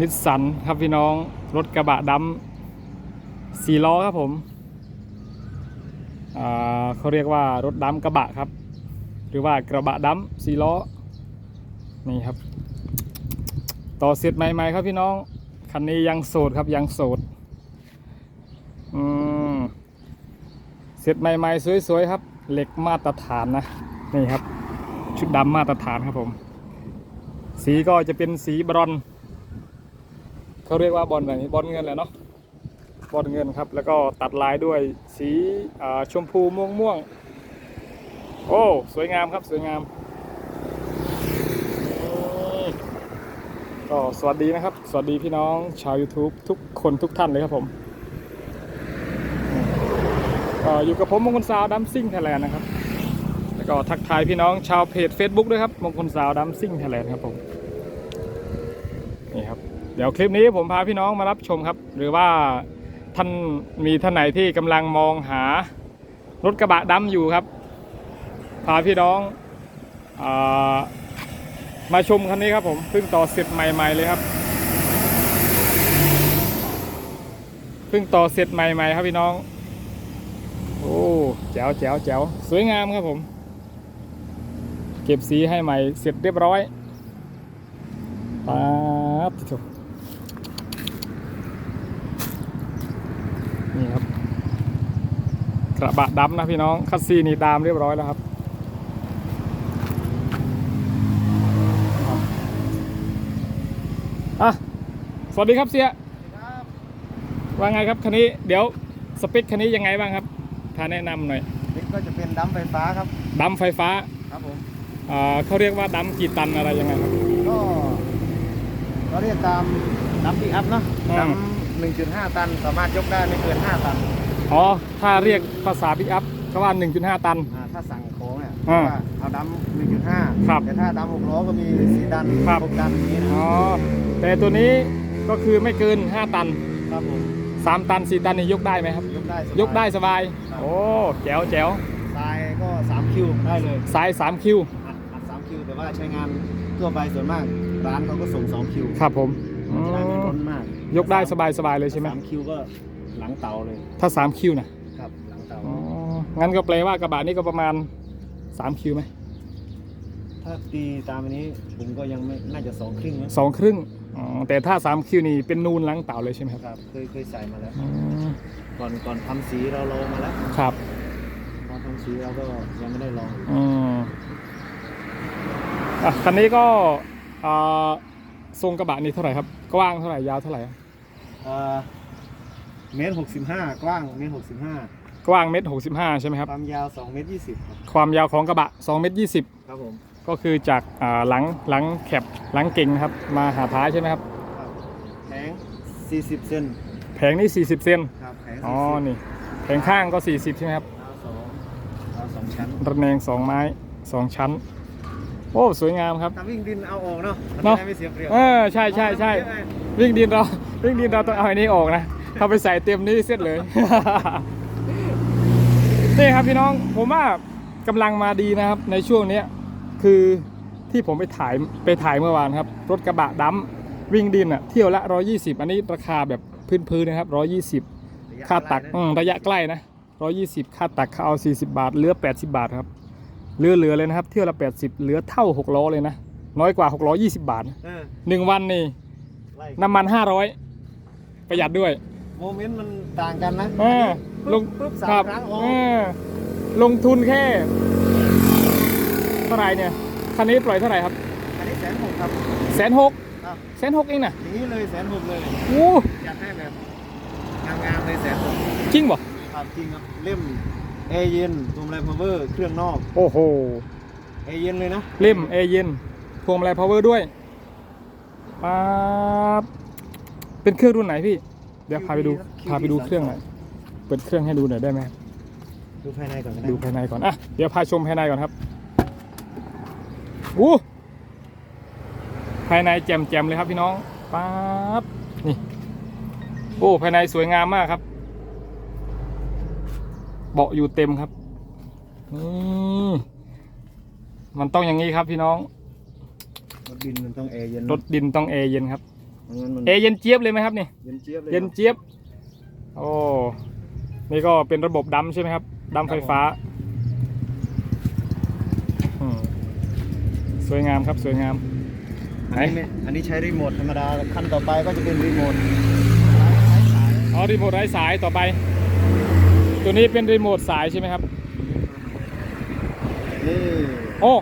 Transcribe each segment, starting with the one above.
นิสสันครับพี่น้องรถกระบะดำสี่ล้อครับผมเขาเรียกว่ารถดำกระบะครับ หรือว่ากระบะดำสี่ล้อนี่ครับ ต่อเสร็จใหม่ๆครับพี่น้องคันนี้ยังโสดครับยังโสดอืมเสร็จใหม่ๆสวยๆครับเหล็กมาตรฐานนะนี่ครับ ชุดดำมาตรฐานครับผม สีก็จะเป็นสีบรอนเขาเรียกว่าบอลอะไรนี่บอลเงินแหละเนาะบอลเงินครับ แล้วก็ตัดลายด้วยสีชมพูม่วงม่วงโอ้สวยงามครับสวยงามก็สวัสดีนะครับ สวัสดีพี่น้องชาว YouTube ทุกคนทุกท่านเลยครับผม ก็อยู่กับผมมงคลสาวดัมซิ่งไทยแลนด์นะครับ ก็ทักทายพี่น้องชาวเพจ Facebook ด้วยครับมงคลสาวดัมซิ่งไทยแลนด์ครับผมนี่ครับเดี๋ยวคลิปนี้ผมพาพี่น้องมารับชมครับ หรือว่าท่านมีท่านไหนที่กำลังมองหารถกระบะดำอยู่ครับ พาพี่น้องอามาชมคันนี้ครับผมเพิ่งต่อเสร็จใหม่ ๆ เลยครับเพิ่งต่อเสร็จใหม่ ๆ ครับพี่น้อง โอ้แจ๋วแจ๋วแจ๋วสวยงามครับผม เก็บสีให้ใหม่เสร็จเรียบร้อยป๊าบโถนี่ครับกระบะดำนะพี่น้อง คัสซีนี่ตามเรียบร้อยแล้วครับ อะ สวัสดีครับเสียว่าไงครับคันนี้ เดี๋ยวสเปคคันนี้ยังไงบ้างครับพาแนะนำหน่อย นี่ก็จะเป็นดัมไฟฟ้าครับ ดำไฟฟ้า ครับผมอ่า เขาเรียกว่าดำกี่ตันอะไรยังไงครับ ก็เราเรียกตามดัมปีอัพเนาะอืม ดัม1.5ตัน สามารถยกได้ไม่เกิน5ตันอ๋อถ้าเรียกภาษาปิกอัพก็ว่า 1.5 ตัน อ่าถ้าสั่งของเนี่ยอ่าว่าเอาดัม1.5ครับแต่ถ้าดัม6ล้อก็มี4ตันครับ6ตันอย่างนี้นะอ๋อแต่ตัวนี้ก็คือไม่เกิน 5 ตัน ครับผม3 ตัน 4 ตันนี่ยกได้ไหมครับ ยกได้สบายยกได้สบายครับโอ้แจ๋วแจ๋วทรายก็3คิวได้เลย สาย3คิวอัดอัด3คิ วแต่ว่าใช้งานทั่วไปส่วนมาก ร้านเขาก็ส่ง2คิวครับผมมันจะได้ไม่ร้อนมากยกได้สบายสบายเลยใช่ไหมสามคิวก็หลังเตาเลย ถ้า3คิวนะครับหลังเตาอ๋องั้นก็แปลว่ากระบะนี้ก็ประมาณ3คิวไหมถ้าตีตามอันนี้ผมก็ยังไม่น่าจะสองครึ่งนะสองครึ่งอ๋อแต่ถ้า3คิวนี่เป็นนูนหล้างเต่าเลยใช่ไหมครับครับเคยเคยใส่มาแล้วอืมก่อนก่อนทำสีเราลองมาแล้วครับตอนทำสีเราก็ยังไม่ได้ลองอืม อะคันนี้ก็อ่าทรงกระบะนี่เท่าไหร่ครับ กว้างเท่าไหร่ยาวเท่าไหร่ครับเอ่อเมตรหกสิบห้ากว้างเมตรหกสิบห้ากว้างเมตรหกสิบห้าใช่ไหมครับ ความยาวสองเมตรยี่สิบครับความยาวของกระบะ2เมตรยี่สิบครับผมก็คือจากอ่าหลังหลังแคปหลังเก่งนะครับ มาหาท้ายใช่ไหมครับ ครับแผงสี่สิบเซนแผงนี่40 เซนครับแผงอ๋อ40นี่แผงข้างก็ 40 ใช่ไหมครับยาวสองยาวสองชั้นระแนง2ไม้2ชั้น โอ้สวยงามครับถ้าวิ่งดินเอาออกเนาะมันเนอะจะได้ไม่เสียเปรียบเออใช่ใช่ใช่เอาน้ำเยอะไงวิ่งดินเราวิ่งดินเราต้องเอาอันนี้ออกนะถ้าไปใส่เต็มนี้เสร็จเลย นี่ครับพี่น้องผมว่ากำลังมาดีนะครับ ในช่วงเนี้ยคือที่ผมไปถ่ายไปถ่ายเมื่อวานครับ รถกระบะดำวิ่งดินอะเที่ยวละ 120 อันนี้ราคาแบบพื้นๆนะครับ 120 ค่าตักอืมระยะใกล้นะ 120 ค่าตักเขาเอา 40 บาทเหลือ 80 บาทครับ เหลือเหลือเลยนะครับ เที่ยวละ 80 เหลือเท่า6ล้อเลยนะ น้อยกว่า620 บาทนะเออหนึ่งวันนี่ไล่น้ำมัน 500 ประหยัดด้วยโมเมนต์มันต่างกันนะเออลงปุ๊บสาครัมบครั้งออกเออลงทุนแค่เท่าไหร่เนี่ยคันนี้ปล่อยเท่าไหร่ครับอันนี้แสนหกครับแสนหกครับแสนหกเองนะอย่างนี้เลยแสนหกเลยโอ้อยากให้แบบงามๆเลยแสนหกจริงบ่ครับจริงครับเล่ม แอร์เย็นตัวอะไรพาวเวอร์เครื่องนอกโอ้โหแอร์เย็นเลยนะเล่มเอเย็นพวงมาลัยพาวเวอร์ด้วยป๊าบเป็นเครื่องรุ่นไหนพี่ เดี๋ยวพาไปดูพาไปดูเครื่องหน่อยเปิดเครื่องให้ดูหน่อยได้ไหมดูภายในก่อนก็ได้ดูภายในก่อนอะเดี๋ยวพาชมภายในก่อนครับอู้ภายในแจ่มๆเลยครับพี่น้องป๊าบนี่โอ้ภายในสวยงามมากครับ เบาะอยู่เต็มครับนี่มันต้องอย่างนี้ครับพี่น้องรถดินมันต้องแอร์เย็นรถดินต้องเอร์เย็นครับไม่งั้นมันเอร์เย็นเจี๊ยบเลยไหมครับนี่เย็นเจี๊ยบเลยเย็นเจี๊ยบโอ้นี่ก็เป็นระบบดำใช่ไหมครับดำไฟฟ้าอืมสวยงามครับสวยงามอันนี้ไม่อันนี้ใช้รีโมทธรรมดาขั้นต่อไปก็จะเป็นรีโมทอ๋อรีโมทไร้สายต่อไป ตัวนี้เป็นรีโมทสายใช่ไหมครับ นี่โอ้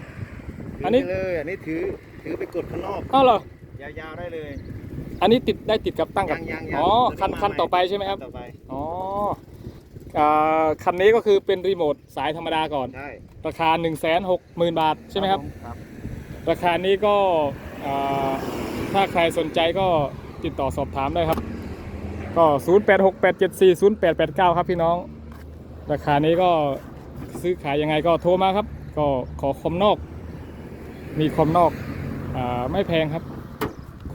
อัอันนนี้นี้เลยอันนี้ถือถือไปกดข้างนอกอ้าวเหรอยาวๆได้เลยอันนี้ติดได้ติดกับตั้งกับ ยังๆๆอ๋อตัวคันมาคันใหต่อไปใช่ไหมครับนต่อไปอ๋ออ่าคันนี้ก็คือเป็นรีโมทสายธรรมดาก่อน ใช่ราคา 1 6 0 0 0 0 บาทใช่ไหมครับ ครับ ราคานี้ก็อ่าถ้าใครสนใจก็ติดต่อสอบถามได้ครับ ก็ 0868740889 ครับพี่น้อง ราคานี้ก็ซื้อขายยังไงก็โทรมาครับ ก็ขอคอมนอก มีคอมนอกอาไม่แพงครับ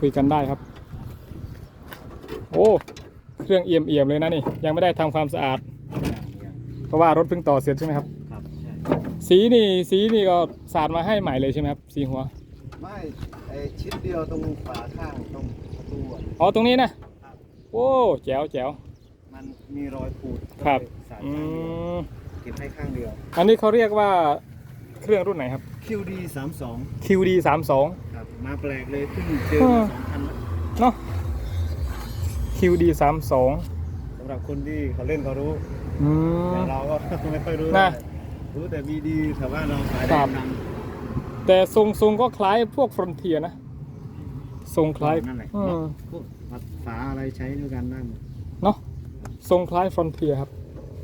คุยกันได้ครับ โอ้เครื่องเอี่ยมเอี่ยมๆเลยนะนี่ ยังไม่ได้ทำความสะอาด เพราะว่ารถเพิ่งต่อเสร็จใช่ไหมครับครับใช่สีนี่สีนี่ก็สาดมาให้ใหม่เลยใช่ไหมครับ สีหัวไม่ไอชิ้นเดียวตรงฝาข้างตรงประตูอะอ๋อตรงนี้นะครับโอ้แจ๋วแจ๋ว มันมีรอยขูดครับก็เลยใส่อืมเก็บให้ข้างเดียว อันนี้เขาเรียกว่าเครื่องรุ่นไหนครับ QD 32 QD 3 2 ครับ มาแปลกเลยเพิ่งเจออ่ามาสองคันแล้วเนาะ QD 3 2สำหรับคนที่เขาเล่นเขารู้ อืมแต่เราก็ ไม่ค่อยรู้น่ะรู้แต่มีดีแต่ว่าเราขายคได้รับดังแต่ทรงทรงก็คล้ายพวกฟรอนเทียนะ ทรงคล้ายนั่นแหละอืมพวกฝาอะไรใช้ด้วยกันได้หมดเนาะ ทรงคล้ายฟรอนเทียครับ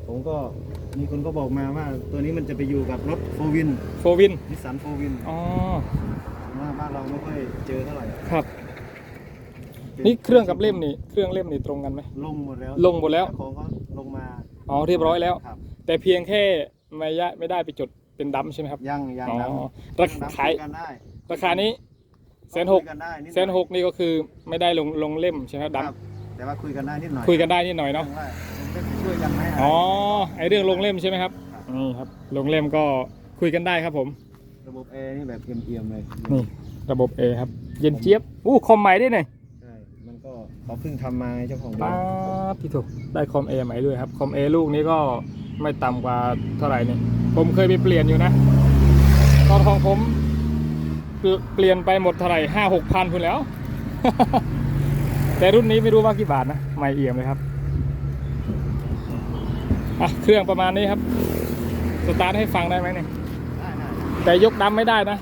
ผมก็มีคนก็บอกมาว่า ตัวนี้มันจะไปอยู่กับรถโฟวินโฟวินนิสสันโฟวินอ๋อว่าบ้านเราไม่ค่อยเจอเท่าไหร่ครับ นี่เครื่องกับเล่มนี่เครื่องเล่มนี่ตรงกันไหมลงหมดแล้วลงหมดแล้วเจ้าของเขาลงมาอ๋อเรียบร้อยแล้วครับแต่เพียงแค่ไม่ยะไม่ได้ไปจดเป็นดัมใช่ไหมครับยังยังอ๋อนะราคาขายคุกันได้ราคานี้แสนหกคุยกันได้ดแสนหกนี่ก็คือไม่ได้ลงลงเล่มใช่ไหมครับดัมครับ แต่ว่าคุยกันได้นิดหน่อยคุยกันได้นิดหน่อยเนาะว่าจะช่วยกันไหมอ๋อไอเรื่องลงเล่มใช่ไหมครับนี่ครับลงเล่มก็คุยกันได้ครับผม ระบบแอร์นี่แบบเอียมๆเลยนี่ระบบ A ครับ เย็นเจี๊ยบอู้คอมใหม่ด้วยเนี่ยใช่มันก็เขาเพิ่งทำมาไงเจ้าของป้าบ้านบพี่ถูกได้คอม A ใหม่ด้วยครับคอม A ลูกนี้ก็ไม่ต่ำกว่าเท่าไหร่นี่ผมเคยไปเปลี่ยนอยู่นะตอนของผมเปลี่ยเปลี่ยนไปหมดเท่าไหร่ห้าหกพันคุณแล้ว แต่รุ่นนี้ไม่รู้ว่ากี่บาทนะไม่เอี่ยมเลยครับอะเครื่องประมาณนี้ครับ สตาร์ทให้ฟังได้ไหมเนี่ยแต่ยกดำไม่ได้นะ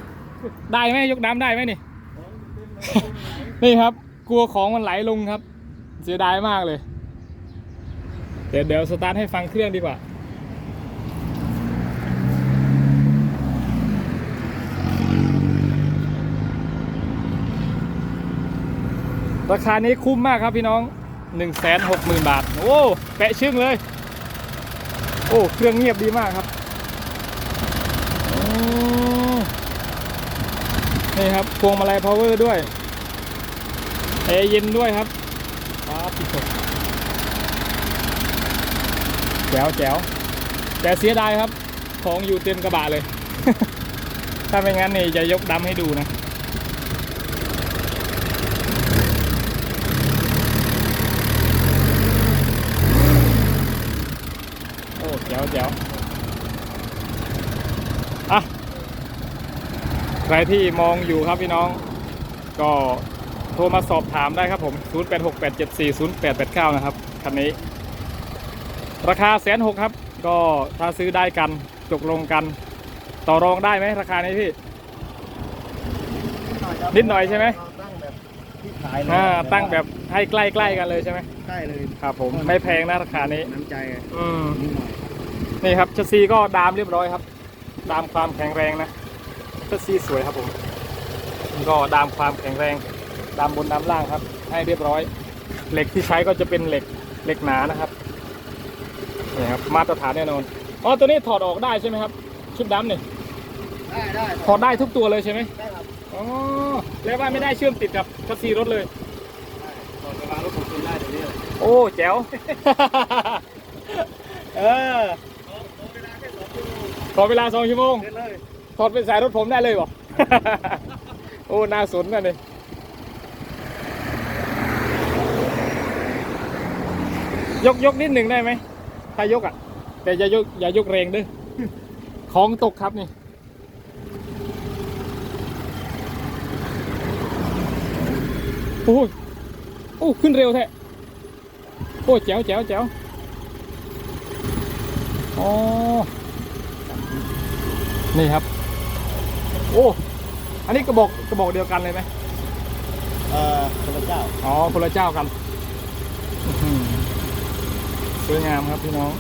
ได้ไหมยกดำได้ไหมนี่ นี่ครับ กลัวของมันไหลลงครับ เสียดายมากเลย เดี๋ยวเดี๋ยวสตาร์ทให้ฟังเครื่องดีกว่า ราคานี้คุ้มมากครับพี่น้อง 1 6 0 0 0 0 บาท โอ้แปะชึ่งเลย โอ้เครื่องเงียบดีมากครับนี่ครับพวงมาลัยพาวเวอร์ด้วยแอร์เย็นด้วยครับครับพี่ชมแจ๋วแจ๋วแต่เสียดายครับ ของอยู่เต็มกระบะเลย ถ้าไม่งั้นนี่จะยกดำให้ดูนะ โอ้แจ๋วแจ๋วอะใครที่มองอยู่ครับพี่น้อง ก็โทรมาสอบถามได้ครับผม 0868740889 นะครับ คันนี้ ราคาแสนหกครับ ก็ถ้าซื้อได้กันตกลงกัน ต่อรองได้ไหมราคานี้พี่ นิดหน่อยใช่ไหม ที่ขายเลยอ่าตั้งแบบให้ใกล้ๆกันเลยใช่ไหมใกล้เลยครับผมไม่แพงนะราคานี้น้ำใจอะอืมนิดหน่อยนี่ครับชัสซีก็ดามเรียบร้อยครับ ดามความแข็งแรงนะชัสซีสวยครับผม ก็ดามความแข็งแรง ดามบนดามล่างครับ ให้เรียบร้อย เหล็กที่ใช้ก็จะเป็นเหล็กเหล็กหนานะครับนี่ครับมาตรฐานแน่นอนอ๋อตัวนี้ถอดออกได้ใช่ไหมครับ ชุดดำเนี่ยได้ได้ถอดได้ทุกตัวเลยใช่ไหมได้ครับอ๋อ แล้วว่าไม่ได้เชื่อมติดกับชัสซีรถเลยได้ตอนเวลารถผมกินได้เดี๋ยวนี้เลยโอ้แจ๋ว เออขอเวลาแค่สองชั่วโมงขอเวลาสองชั่วโมงเสร็จเลยถอดเป็นสายรถผมได้เลยบ่โอ้น่าสนนะเนี่ยยกยกนิดหนึ่งได้ไหมถ้ายกอะ แต่อย่ายกอย่ายกแรงเด้วยของตกครับนี่ โอ้ยโอ้ขึ้นเร็วแท้โอ้แจ๋วแจ๋วแจ๋วอ๋อนี่ครับ โอ้ อันนี้กระบอกกระบอกเดียวกันเลยไหมเอ่อพระเจ้า อ๋อคนละเจ้ากันอื้อหือสวยงามครับพี่น้อง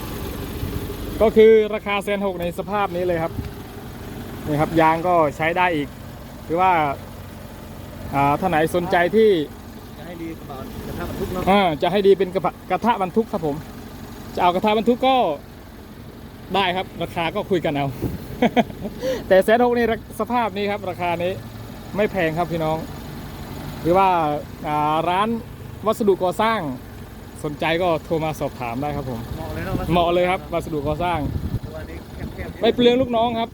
ก็คือราคาเซนหกในสภาพนี้เลยครับ นี่ครับยางก็ใช้ได้อีกหรือว่า อ่าท่านไหนสนใจที่จะให้ดีกระบะกระทะบรรทุกเนาะอ่าจะให้ดีเป็นกระบะกระทะบรรทุกครับผม จะเอากระทะบรรทุกก็ได้ครับราคาก็คุยกันเอา แต่แสนหกนี่ราสภาพนี้ครับ ราคานี้ไม่แพงครับพี่น้อง หรือว่าอ่าร้านวัสดุก่อสร้างสนใจก็โทรมาสอบถามได้ครับผมเหมาะเลยเนาะเหมาะเลยครับ วัสดุก่อสร้างตัวนี้แคบๆไม่เปลืองลูกน้องครับ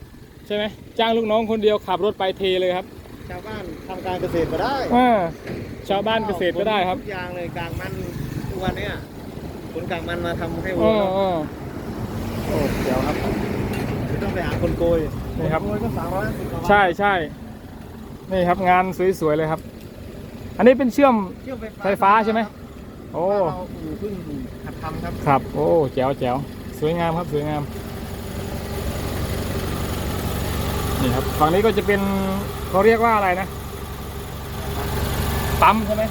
ใช่ไหมจ้างลูกน้องคนเดียวขับรถไปเทเลยครับ ชาวบ้านทำการเกษตรก็ได้อ่าชาวบ้านเกษตรก็ได้ครับทุกอย่างเลยกลางมันทุกวันเนี้ยขนกลางมันมาทำให้เอวัวอเนาะเออโอ้เดี๋ยวครับไม่ต้องไปหาคนโกยนี่ครับ นโกยก็สามร้อยห้าสิบกว่าบาทใช่ใช่นี่ครับงานสวยๆเลยครับ อันนี้เป็นเชื่อม เชื่อมไฟฟ้าใช่ไหม โอ้ โอ้เราอู่เพิ่งหัดทำครับ ครับ โอ้แจ๋วแจ๋วสวยงามครับสวยงาม นี่ครับฝั่งนี้ก็จะเป็นเขาเรียกว่าอะไรนะปั๊มใช่ไหม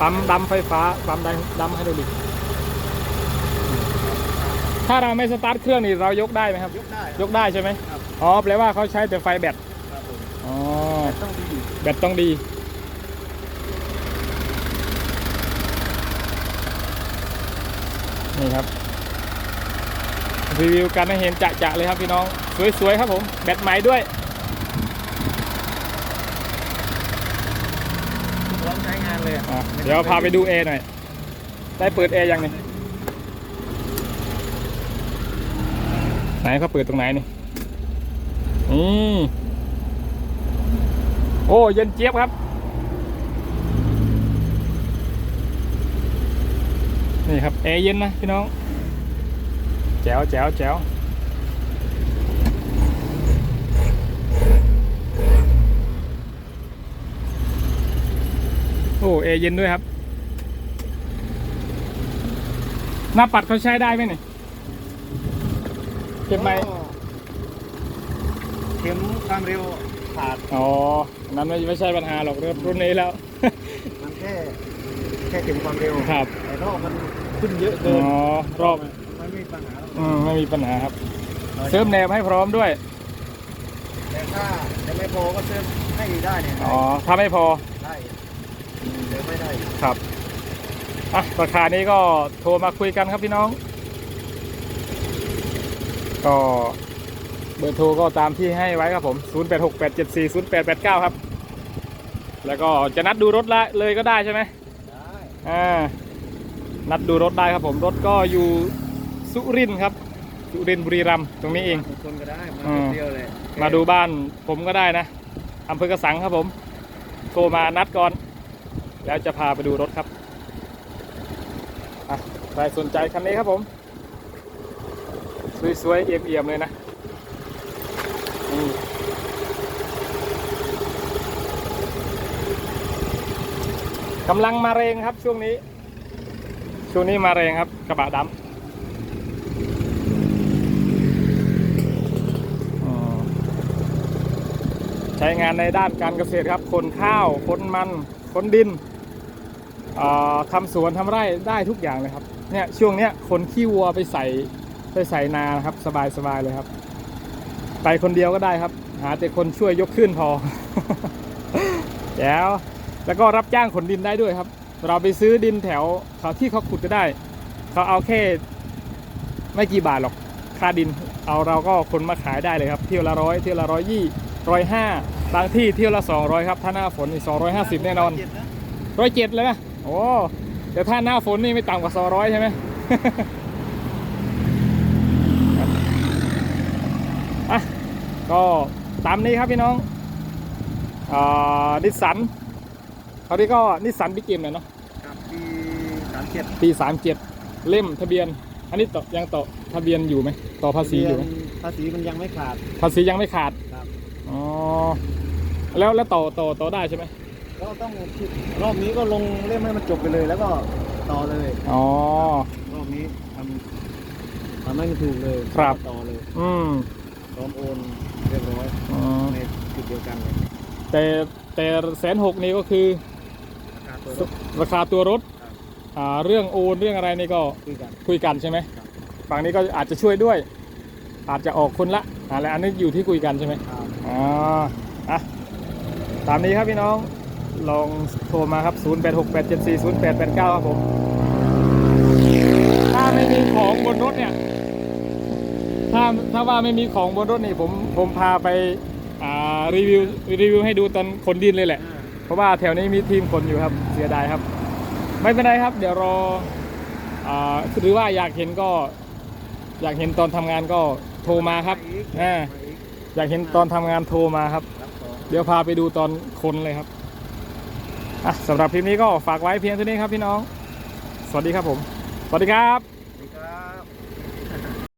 ปั๊มดำไฟฟ้าปั๊มดำดำไฮดรอลิกถ้าเราไม่สตาร์ทเครื่องนี่เรายกได้ไหมครับ ยกได้ยกได้ใช่ไหมครับอ๋อแปลว่าเขาใช้แต่ไฟแบตครับผมอ๋อต้องดีแบตต้องดีนี่ครับรีวิวกันให้เห็นจะๆเลยครับพี่น้อง สวยๆครับผม แบตใหม่ด้วยพร้อมใช้งานเลยอะอะเดี๋ยวพาไปดูแอร์หน่อย ได้เปิดแอร์ยังนี่ไหนเขาเปิดตรงไหนนี่นี่โอ้เย็นเจี๊ยบครับ นี่ครับแอร์เย็นนะพี่น้อง แจ๋วแจ๋วแจ๋ว โอ้แอร์เย็นด้วยครับ หน้าปัดเขาใช้ได้ไหมนี่เก็บไหมก็เข็มความเร็วขาด อ๋ออันนั้นไม่ไม่ใช่ปัญหาหรอกรถรุ่นนี้แล้ว มันแค่แค่เข็มความเร็วครับแต่รอบมันขึ้นเยอะอ๋เกินอรอบมันไม่มีปัญหาหรอกอืมไม่มีปัญหาครับ เสริมแนบให้พร้อมด้วย แต่ถ้าจะไม่พอก็เสริมให้ได้เนี่ย อ๋อ ถ้าไม่พอ ได้เดี๋ยวไม่ได้ครับอะราคานี้ก็โทรมาคุยกันครับพี่น้อง ก็เบอร์โทรก็ตามที่ให้ไว้ครับผม 0868740889 ครับ แล้วก็จะนัดดูรถละเลยก็ได้ใช่ไหมได้อ่า นัดดูรถได้ครับผม รถก็อยู่สุรินทร์ครับ สุรินทร์บุรีรัมย์ตรงนี้เองบางคนก็ได้มาอืมเดียวเลยมาดูบ้านผมก็ได้นะอำเภอกระสังครับผม โทรมานัดก่อน แล้วจะพาไปดูรถครับใครสนใจคันนี้ครับผม สวยๆเอี่ยมๆเลยนะกำลังมาแรงครับช่วงนี้ ช่วงนี้มาแรงครับกระบะดำใช้งานในด้านการเกษตรครับขนข้าวขนมันขนดิน ทำสวนทำไร่ได้ทุกอย่างเลยครับเนี่ยช่วงเนี้ยขนขี้วัวไปใส่ไปใส่นานะครับ สบายสบายเลยครับ ไปคนเดียวก็ได้ครับ หาแต่คนช่วยยกขึ้นพอแล้วแล้วก็รับจ้างขนดินได้ด้วยครับ เราไปซื้อดินแถวเขาที่เขาขุดก็ได้ เขาเอาแค่ไม่กี่บาทหรอกค่าดินเอาเราก็คนมาขายได้เลยครับ เที่ยวละร้อยเที่ยวละร้อยยี่ร้อยห้าบางที่เที่ยวละสองร้อยครับ ถ้าหน้าฝนนี่สองร้อยห้าสิบแน่นอนร้อยเจ็ดเลยนะ โอ้แต่ถ้าหน้าฝนนี่ไม่ต่ำกว่าสองร้อยใช่ไหมครับอะก็ตามนี้ครับพี่น้องอ่านิสสันเขาที่ก็นิสสันบิ๊กเกมเลยเนาะครับปีสามเจ็ดปีสามเจ็ดเล่มทะเบียน อันนี้ต่อยังต่อทะเบียนอยู่ไหมต่อภาษีอยู่ไหมภาษีมันยังไม่ขาด ภาษียังไม่ขาดครับอ๋อแล้วแล้วต่อต่อต่อได้ใช่ไหม ก็ต้องรอบนี้ก็ลงเล่มให้มันจบไปเลย แล้วก็ต่อเลยอ๋อ รอบนี้ทำทำให้มันถูกเลยครับ ต่อเลยอืม พร้อมโอนเรียบร้อยอ๋อ ในจุดเดียวกันเลยแต่แต่แสนหกนี้ก็คือราคาตัวรถ ราคาตัวรถครับ อ่าเรื่องโอนเรื่องอะไรนี่ก็คุยกัน คุยกันใช่ไหมครับ ฝั่งนี้ก็อาจจะช่วยด้วย อาจจะออกคนละอะไรอันนี้อยู่ที่คุยกันใช่ไหมครับอ๋ออะตามนี้ครับพี่น้อง ลองโทรมาครับ 0868740889 ครับผม ถ้าไม่มีของบนรถเนี่ย ถ้าถ้าว่าไม่มีของบนรถนี่ผมผมพาไปารีวิวรีวิวให้ดูตอนขนดินเลยแหละ เพราะว่าแถวนี้มีทีมขนอยู่ครับ เสียดายครับ ไม่เป็นไรครับ เดี๋ยวรออหรือว่าอยากเห็นก็ อยากเห็นตอนทำงานก็โทรมาครับอีกอ่าอยากเห็นตอนทำงานโทรมาครับ เดี๋ยวพาไปดูตอนคนเลยครับ สำหรับคลิปนี้ก็ฝากไว้เพียงเท่านี้ครับพี่น้อง สวัสดีครับผม สวัสดีครับ